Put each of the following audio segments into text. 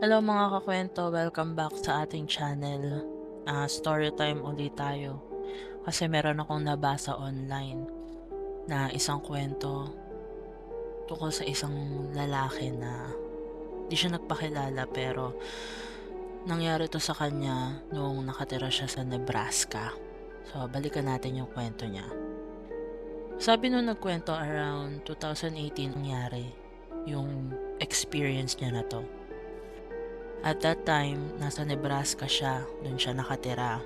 Hello mga kakwento, welcome back sa ating channel. Ah, story time ulit tayo. Kasi meron akong nabasa online na isang kwento tungkol sa isang lalaki na di siya nagpakilala pero nangyari to sa kanya nung nakatira siya sa Nebraska. So, balikan natin yung kwento niya. Sabi nung nagkwento around 2018 nangyari yung experience niya na to. At that time, nasa Nebraska siya, doon siya nakatira.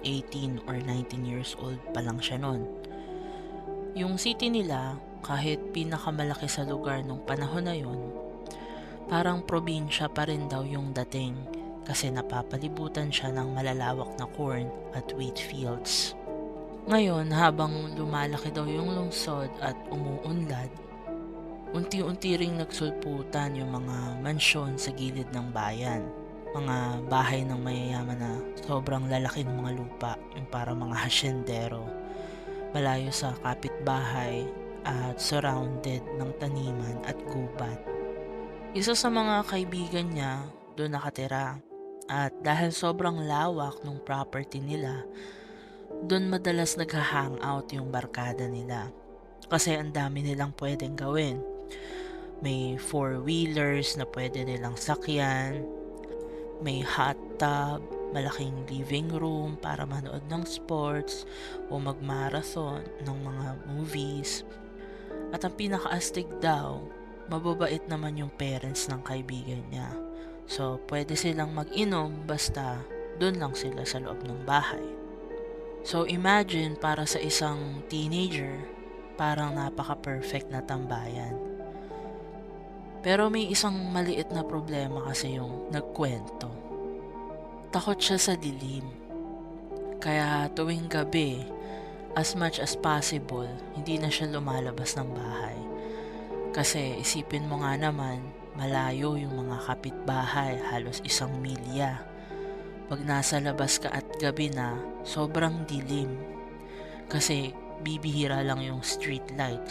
18 or 19 years old pa lang siya noon. Yung city nila, kahit pinakamalaki sa lugar nung panahon na yun, parang probinsya pa rin daw yung dating kasi napapalibutan siya ng malalawak na corn at wheat fields. Ngayon, habang lumalaki daw yung lungsod at umuunlad, unti-unti ring nagsulputan yung mga mansyon sa gilid ng bayan. Mga bahay ng mayayaman na sobrang lalaki ng mga lupa, yung para mga hasyendero. Malayo sa kapitbahay at surrounded ng taniman at gubat. Isa sa mga kaibigan niya doon nakatira at dahil sobrang lawak ng property nila, doon madalas nagha-hangout yung barkada nila. Kasi ang dami nilang pwedeng gawin. May four-wheelers na pwede nilang sakyan. May hot tub, malaking living room para manood ng sports o magmarathon ng mga movies. At ang pinakaastig daw, mababait naman yung parents ng kaibigan niya. So, pwede silang mag-inom basta doon lang sila sa loob ng bahay. So, imagine para sa isang teenager, parang napaka-perfect na tambayan. Pero may isang maliit na problema kasi yung nagkwento. Takot siya sa dilim. Kaya tuwing gabi, as much as possible, hindi na siya lumalabas ng bahay. Kasi isipin mo nga naman, malayo yung mga kapitbahay, halos isang milya. Pag nasa labas ka at gabi na, sobrang dilim. Kasi bibihira lang yung street light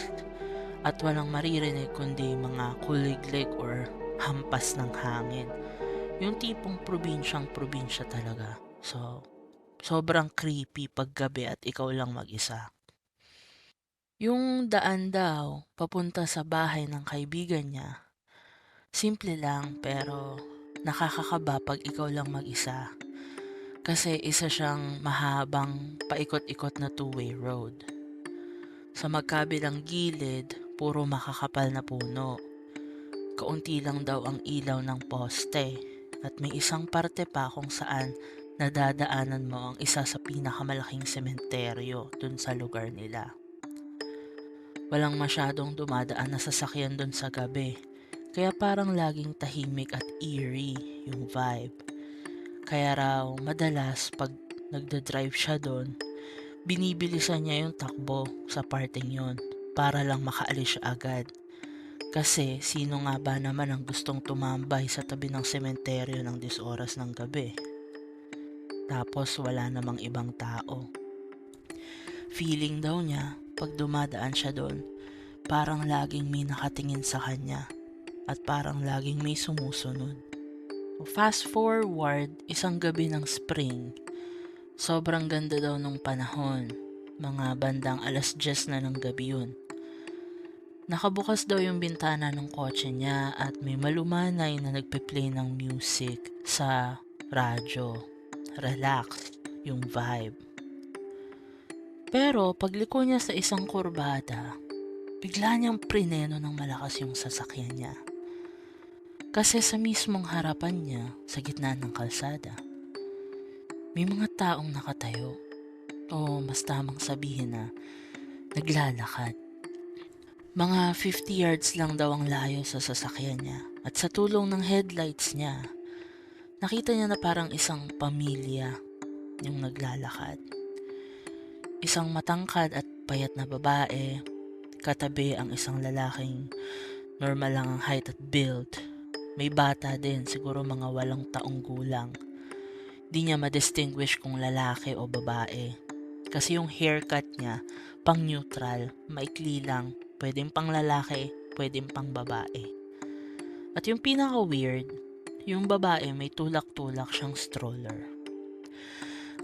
at walang maririnig kundi mga kuliglig or hampas ng hangin. Yung tipong probinsyang probinsya talaga. So, sobrang creepy pag gabi at ikaw lang mag-isa. Yung daan daw, papunta sa bahay ng kaibigan niya, simple lang pero nakakakaba pag ikaw lang mag-isa. Kasi isa siyang mahabang paikot-ikot na two-way road. Sa magkabilang gilid, puro makakapal na puno. Kaunti lang daw ang ilaw ng poste at may isang parte pa kung saan nadadaanan mo ang isa sa pinakamalaking sementeryo dun sa lugar nila. Walang masyadong dumadaan na sasakyan dun sa gabi, kaya parang laging tahimik at eerie yung vibe. Kaya raw madalas pag nagda-drive siya doon, binibilisan niya yung takbo sa parting yon para lang makaalis siya agad. Kasi sino nga ba naman ang gustong tumambay sa tabi ng sementeryo ng 10 oras ng gabi? Tapos wala namang ibang tao. Feeling daw niya pag dumadaan siya doon, parang laging may nakatingin sa kanya at parang laging may sumusunod. Fast forward, isang gabi ng spring, sobrang ganda daw nung panahon. Mga bandang alas 10 na ng gabi yun. Nakabukas daw yung bintana ng kotse niya at may malumanay na nagpe-play ng music sa radyo. Relax yung vibe. Pero pagliko niya sa isang kurbada, bigla niyang prineno ng malakas yung sasakyan niya. Kasi sa mismong harapan niya, sa gitna ng kalsada, may mga taong nakatayo. O mas tamang sabihin na naglalakad. Mga 50 yards lang daw ang layo sa sasakyan niya at sa tulong ng headlights niya, nakita niya na parang isang pamilya yung naglalakad. Isang matangkad at payat na babae, katabi ang isang lalaking normal lang ang height at build. May bata din, siguro mga walong taong gulang. Di niya ma-distinguish kung lalaki o babae. Kasi yung haircut niya, pang neutral, maikli lang, pwedeng pang lalaki, pwedeng pang babae. At yung pinaka-weird, yung babae may tulak-tulak siyang stroller.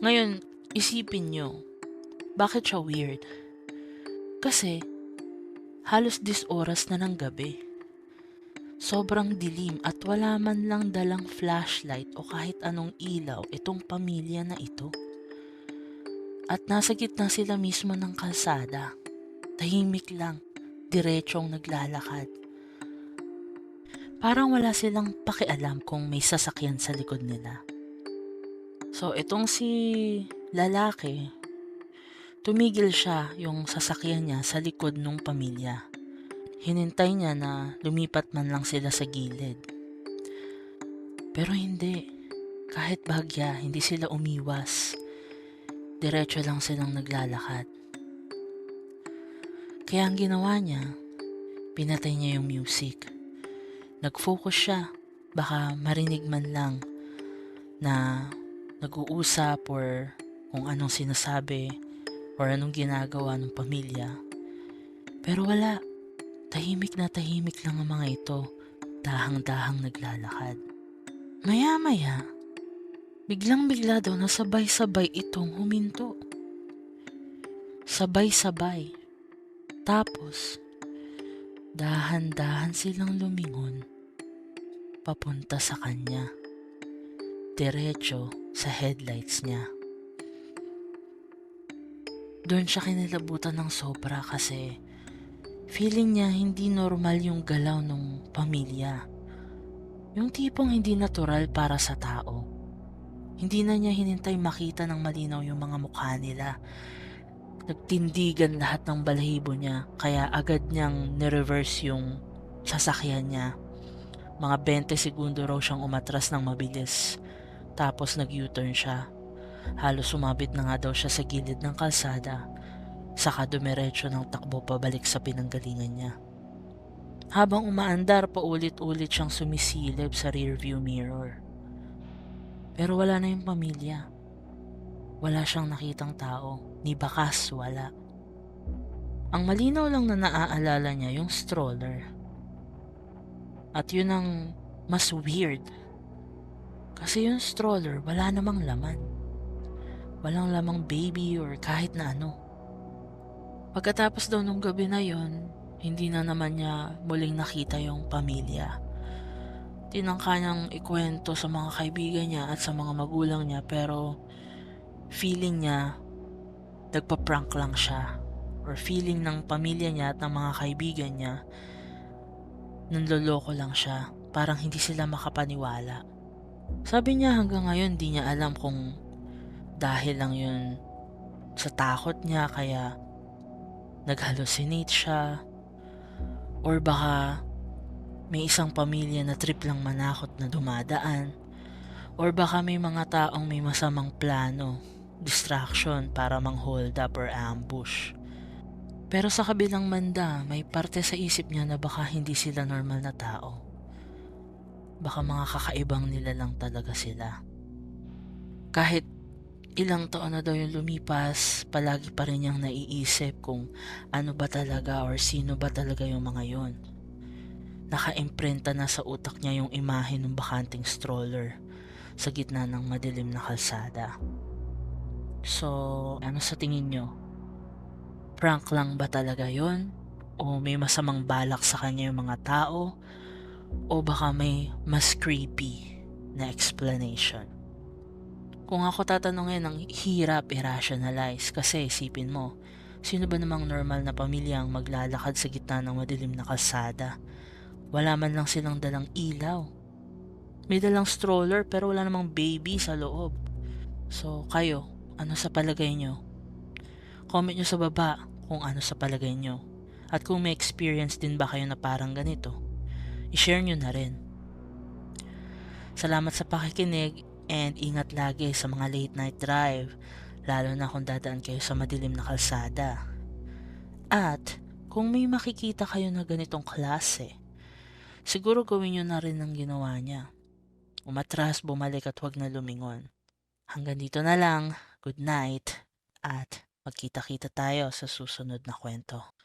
Ngayon, isipin nyo, bakit siya weird? Kasi, halos dis oras na ng gabi. Sobrang dilim at wala man lang dalang flashlight o kahit anong ilaw itong pamilya na ito. At nasa gitna sila mismo ng kalsada. Tahimik lang, diretsong naglalakad. Parang wala silang pakialam kung may sasakyan sa likod nila. So itong si lalaki, tumigil siya yung sasakyan niya sa likod ng pamilya. Hinintay niya na lumipat man lang sila sa gilid. Pero hindi. Kahit bagya, hindi sila umiwas. Diretso lang silang naglalakad. Kaya ang ginawa niya, pinatay niya yung music. Nag-focus siya. Baka marinig man lang na nag-uusap or kung anong sinasabi or anong ginagawa ng pamilya. Pero wala. Tahimik na tahimik lang ang mga ito. Dahang-dahang naglalakad. Maya-maya, biglang-bigla daw na sabay-sabay itong huminto. Sabay-sabay. Tapos, dahan-dahan silang lumingon papunta sa kanya. Diretso sa headlights niya. Doon siya kinilabutan ng sobra kasi feeling niya hindi normal yung galaw ng pamilya. Yung tipong hindi natural para sa tao. Hindi na niya hinintay makita ng malinaw yung mga mukha nila. Nagtindigan lahat ng balahibo niya kaya agad niyang nireverse yung sasakyan niya. Mga 20 segundo raw siyang umatras ng mabilis. Tapos nag-U-turn siya. Halos sumabit na nga daw siya sa gilid ng kalsada. Saka dumiretso ng takbo pabalik sa pinanggalingan niya. Habang umaandar, paulit-ulit siyang sumisilip sa rearview mirror. Pero wala na yung pamilya. Wala siyang nakitang tao, ni bakas wala. Ang malinaw lang na naaalala niya yung stroller. At yun ang mas weird. Kasi yung stroller, wala namang laman. Walang lamang baby or kahit na ano. Pagkatapos daw nung gabi na yon, hindi na naman niya muling nakita yung pamilya. Tinangka niyang ikwento sa mga kaibigan niya at sa mga magulang niya pero feeling niya nagpa-prank lang siya. Or feeling ng pamilya niya at ng mga kaibigan niya nanloloko lang siya. Parang hindi sila makapaniwala. Sabi niya hanggang ngayon di niya alam kung dahil lang yun sa takot niya kaya nag-hallucinate siya. Or baka may isang pamilya na trip lang manakot na dumadaan. Or baka may mga taong may masamang plano, distraction para mang hold up or ambush. Pero sa kabilang banda, may parte sa isip niya na baka hindi sila normal na tao. Baka mga kakaibang nila lang talaga sila. Kahit ilang taon na daw yung lumipas, palagi pa rin niyang naiisip kung ano ba talaga or sino ba talaga yung mga yon. Naka-imprenta na sa utak niya yung imahe ng bakanting stroller sa gitna ng madilim na kalsada. So, ano sa tingin nyo? Prank lang ba talaga yon? O may masamang balak sa kanya yung mga tao? O baka may mas creepy na explanation? Kung ako tatanungin, ang hirap i-rationalize kasi isipin mo, sino ba namang normal na pamilya ang maglalakad sa gitna ng madilim na kalsada? Wala man lang silang dalang ilaw. May dalang stroller pero wala namang baby sa loob. So, kayo, ano sa palagay nyo? Comment nyo sa baba kung ano sa palagay nyo. At kung may experience din ba kayo na parang ganito, i-share nyo na rin. Salamat sa pakikinig and ingat lagi sa mga late night drive, lalo na kung dadaan kayo sa madilim na kalsada. At kung may makikita kayo na ganitong klase, siguro gawin nyo na rin ang ginawa niya. Umatras, bumalik at huwag na lumingon. Hanggang dito na lang. Good night at Magkita-kita tayo sa susunod na kwento.